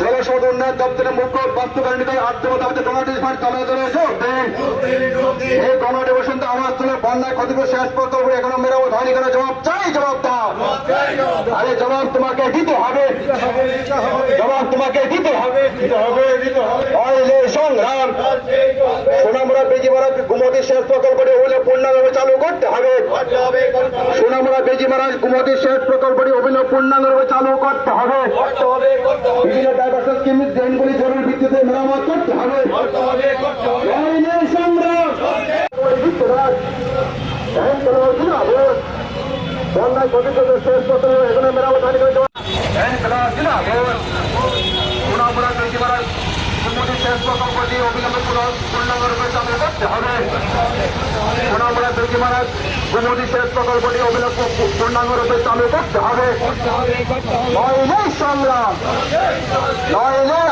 জলসম্পদ উন্নয়ন দপ্তরের মুখ্য কমিটি ফান্ড এই বসন্ত তুলে বন্যায় ক্ষতিগ্রস্ত শেষ এখন জবাব চাই, জবাব দাও। আরে জবাব তোমাকে দিতে হবে। জবাব তোমাকে দিতে হবে। দিতে সংগ্রাম। সোনামুড়া শেষ প্রকল্পটি হলে পূর্ণাঙ্গভাবে চালু করতে হবে। সোনামুড়া বেজিমারা গুমতি শেষ প্রকল্পটি পূর্ণাঙ্গভাবে চালু করতে হবে। বিভিন্ন ডাইভার্সন স্কিম ড্রেনগুলি জরুরি ভিত্তিতে মেরামত করতে হবে। সংগ্রাম বন্যায় ক্ষতিগ্রস্ত শেষ প্রকল্প এখানে মেরামত হয়নি কেন জবাব চালু করতে হবে।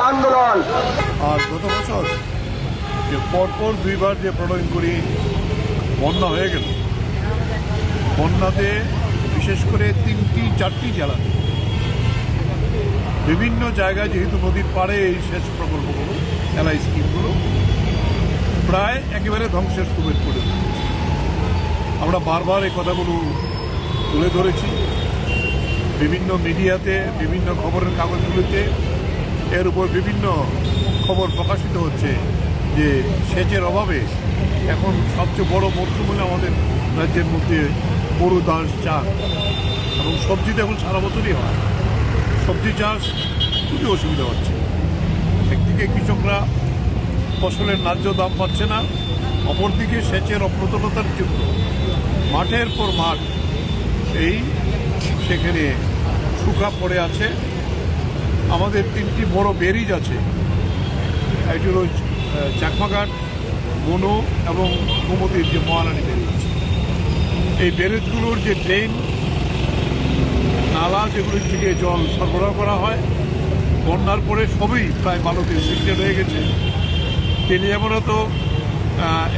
আন্দোলন। আর গত বছর যে পরপর দুইবার যে প্রণয়ন করি বন্যা হয়ে গেল, বন্যাতে বিশেষ করে তিনটি, চারটি জেলাতে বিভিন্ন জায়গায় যেহেতু নদীর পাড়ে এই সেচ প্রকল্পগুলো, এলআই স্কিমগুলো, প্রায় একেবারে ধ্বংসের স্তূপের পড়ে আমরা বারবার এই কথাগুলো তুলে ধরেছি। বিভিন্ন মিডিয়াতে, বিভিন্ন খবরের কাগজগুলোতে, এর উপর বিভিন্ন খবর প্রকাশিত হচ্ছে যে সেচের অভাবে এখন সবচেয়ে বড় মরশুমে আমাদের রাজ্যের মধ্যে গরু, দাস চাষ এবং সবজিতে এখন সারা বছরই হয়। সবজি চাষ খুবই অসুবিধা হচ্ছে। একদিকে কৃষকরা ফসলের ন্যায্য দাম পাচ্ছে না, অপরদিকে সেচের অপ্রতুলতার জন্য মাঠের পর মাঠ এই সেখানে শুকা পড়ে আছে। আমাদের তিনটি বড় ব্যারিজ আছে। একটি হলো চাকমাঘাট, মনো এবং গোমতির যে মহারানী ব্যারিজ। এই ব্যারেজগুলোর যে ড্রেন নালা যেগুলির থেকে জল সরবরাহ করা হয়। বন্যার পরে সবই প্রায় বালুতে সিক্রেট হয়ে গেছে। তেলিয়ামরা তো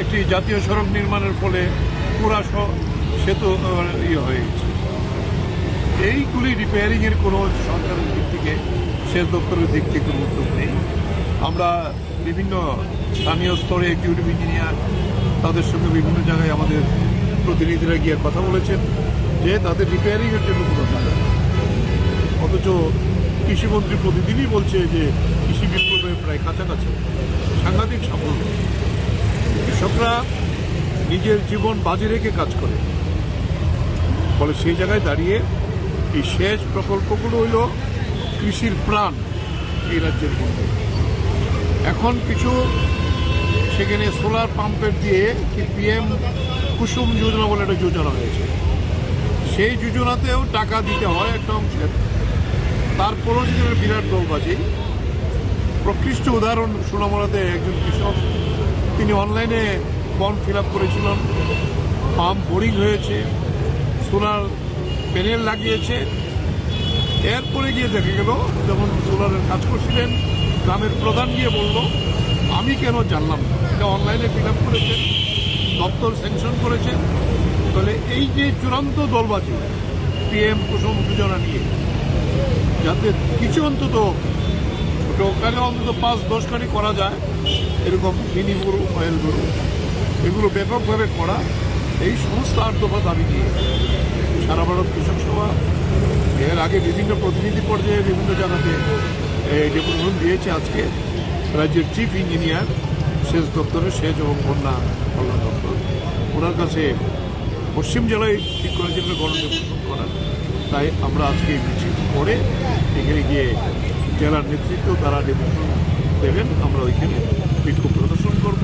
একটি জাতীয় সড়ক নির্মাণের ফলে পুরা সেতু ইয়ে হয়ে গেছে। এইগুলি রিপেয়ারিংয়ের কোনো সরকারের দিক থেকে, সেচ দপ্তরের দিক থেকে কোনো উদ্যোগ নেই। আমরা বিভিন্ন স্থানীয় স্তরে এক্সিকিউটিভ ইঞ্জিনিয়ার তাদের সঙ্গে বিভিন্ন জায়গায় আমাদের প্রতিনিধিরা গিয়ে কথা বলেছেন যে তাদের রিপেয়ারিং এর জন্য কোনো টাকা। অথচ কৃষিমন্ত্রী প্রতিদিনই বলছে যে কৃষি বিপ্লবের প্রায় কাছাকাছি। সাংঘাতিক সাফল্য। কৃষকরা নিজের জীবন বাজি রেখে কাজ করে। ফলে সেই জায়গায় দাঁড়িয়ে এই সেচ প্রকল্পগুলো হইল কৃষির প্রাণ এই রাজ্যের মধ্যে। এখন কিছু সেখানে সোলার পাম্পের দিয়ে কি পিএম কুসুম যোজনা বলে একটা যোজনা হয়েছে। সেই যোজনাতেও টাকা দিতে হয় একটা অংশের। তারপরও একটা বিরাট দলবাজি প্রকৃষ্ট উদাহরণ সোনামরাতে একজন কৃষক। তিনি অনলাইনে ফর্ম ফিল আপ করেছিলেন। পাম্প বোরিং হয়েছে, সোলার প্যানেল লাগিয়েছে। এরপরে গিয়ে দেখা গেল, যখন সোলারের কাজ করছিলেন, গ্রামের প্রধান গিয়ে বলল, আমি কেন জানলাম এটা অনলাইনে ফিল আপ করেছেন দপ্তর স্যাংশন করেছেন তাহলে এই যে চূড়ান্ত দলবাজি পিএম কুসুম যোজনা নিয়ে যাতে কিছু অন্তত টোকানে অন্তত পাঁচ, দশখানি করা যায়, এরকম মিনি গরু অয়েল গরু। এগুলো ব্যাপকভাবে করা। এই সমস্ত আট দফা দাবি নিয়ে সারা ভারত কৃষক সভা, এর আগে বিভিন্ন প্রতিনিধি পর্যায়ে বিভিন্ন জায়গাতে ডেপুটেশন দিয়েছে আজকে রাজ্যের চিফ ইঞ্জিনিয়ার সেচ দপ্তরের সেচ এবং বন্যা কল্যাণ দপ্তর। ওনার কাছে পশ্চিম জেলায় ঠিক করেছেন গণডেপুটেশন করার। তাই আমরা আজকে এই মিছিল করে এখানে গিয়ে জেলার নেতৃত্ব তারা নেতৃত্ব দেবেন আমরা ওইখানে বিক্ষোভ প্রদর্শন করব।